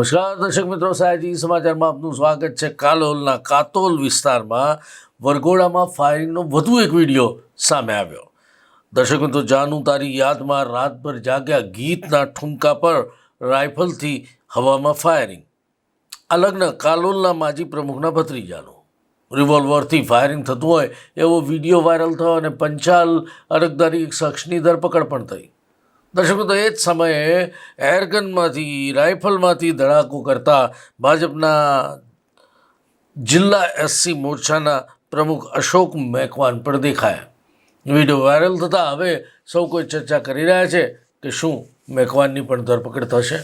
નમસ્કાર દર્શક મિત્રો સાયજી સમાચારમાં આપનું સ્વાગત છે કાલોલના કાતોલ વિસ્તારમાં. વરઘોડામાં ફાયરિંગનો વધુ એક વીડિયો સામે આવ્યો. દર્શક મિત્રો, જાનુ તારી યાદમાં રાતભર જાગ્યા ગીતના ઠુમકા પર રાઇફલથી હવામાં ફાયરિંગ. આ લગ્ન કાલોલના માજી પ્રમુખના ભત્રીજાનું. રિવોલ્વરથી ફાયરિંગ થતું હોય એવો વીડિયો વાયરલ થયો અને પંચાલ અરગદારી એક શખ્સની ધરપકડ પણ થઈ. દર્શકો એ જ સમયે એરગનમાંથી, રાઇફલમાંથી ધડાકો કરતા ભાજપના જિલ્લા એસસી મોરચાના પ્રમુખ અશોક મેકવાન પણ દેખાયા. વીડિયો વાયરલ થતાં હવે સૌ કોઈ ચર્ચા કરી રહ્યા છે કે શું મેકવાનની પણ ધરપકડ થશે?